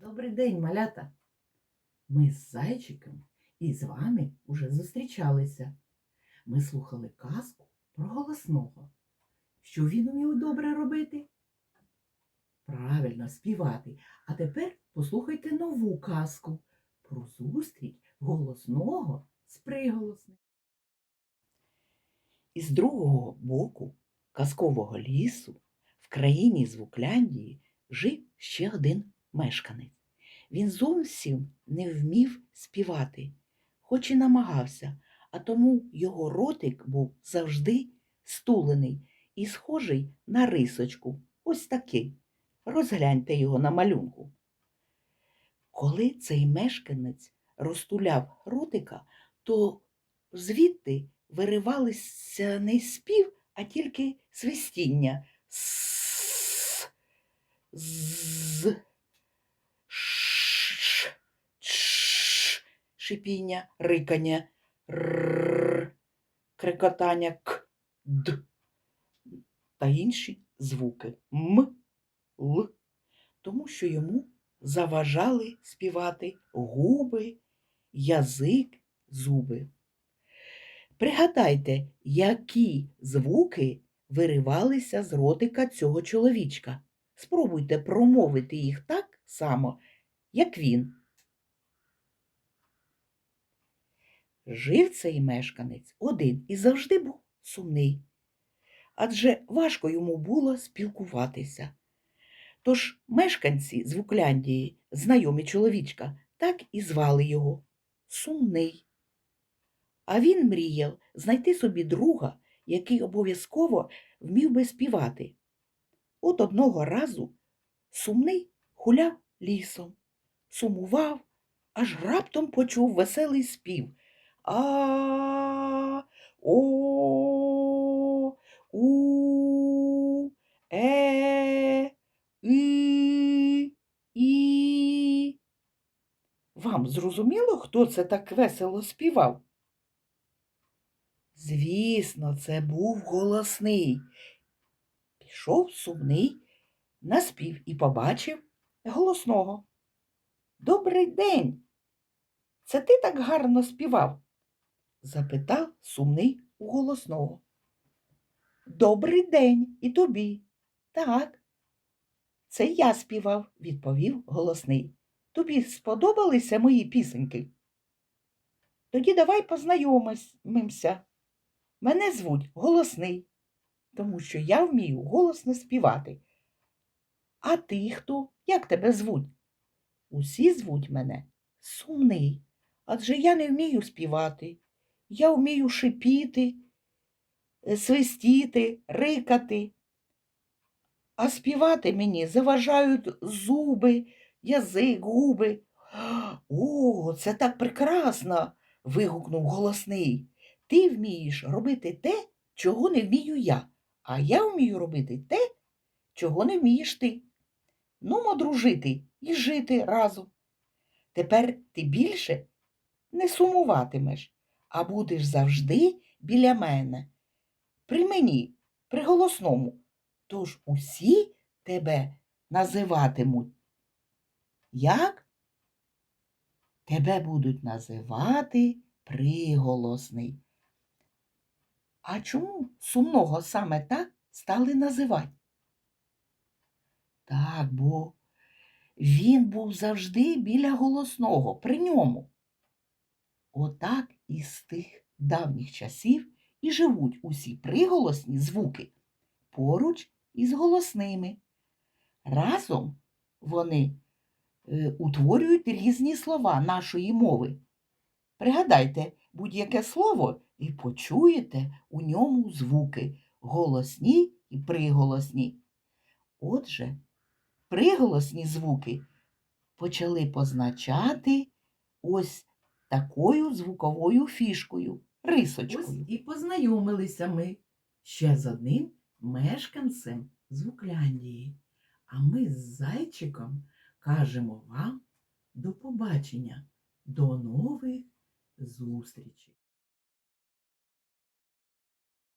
Добрий день, малята! Ми з зайчиком і з вами уже зустрічалися. Ми слухали казку про голосного. Що він умів добре робити? Правильно співати. А тепер послухайте нову казку про зустріч голосного з приголосним. Із другого боку казкового лісу в країні Звукляндії жив ще один мешканець. Він зовсім не вмів співати, хоч і намагався, а тому його ротик був завжди стулений і схожий на рисочку. Ось такий. Розгляньте його на малюнку. Коли цей мешканець розтуляв ротика, то звідти виривалися не спів, а тільки свистіння. З, шипіння, рикання, р, крикотання, к, д та інші звуки м, л, тому що йому заважали співати губи, язик, зуби. Пригадайте, які звуки виривалися з ротика цього чоловічка. Спробуйте промовити їх так само, як він. Жив цей мешканець один і завжди був сумний, адже важко йому було спілкуватися. Тож мешканці Звукляндії, знайомі чоловічка, так і звали його Сумний. А він мріяв знайти собі друга, який обов'язково вмів би співати. От одного разу сумний гуляв лісом, сумував, аж раптом почув веселий спів. А о у е і і. Вам зрозуміло, хто це так весело співав? Звісно, це був голосний. Пішов сумний, наспів і побачив голосного. Добрий день. Це ти так гарно співав? Запитав сумний у голосного. Добрий день і тобі. Так. Це я співав, відповів голосний. Тобі сподобалися мої пісеньки? Тоді давай познайомимося. Мене звуть голосний, тому що я вмію голосно співати. А ти хто? Як тебе звуть? Усі звуть мене сумний, адже я не вмію співати. Я вмію шипіти, е, свистіти, рикати. А співати мені заважають зуби, язик, губи. О, це так прекрасно. вигукнув голосний. Ти вмієш робити те, чого не вмію я, а я вмію робити те, чого не вмієш ти. Нумо дружити і жити разом. Тепер ти більше не сумуватимеш, а будеш завжди біля мене. При мені, при голосному. Тож усі тебе називатимуть. Як? Тебе будуть називати приголосний. А чому сумного саме так стали називати? Так, бо він був завжди біля голосного, при ньому. Отак із тих давніх часів і живуть усі приголосні звуки поруч із голосними. Разом вони е, утворюють різні слова нашої мови. Пригадайте будь-яке слово і почуєте у ньому звуки голосні і приголосні. Отже, приголосні звуки почали позначати ось такою звуковою фішкою, рисочкою. Ось і познайомилися ми ще з одним мешканцем Звукляндії. А ми з зайчиком кажемо вам до побачення, до нових зустрічей.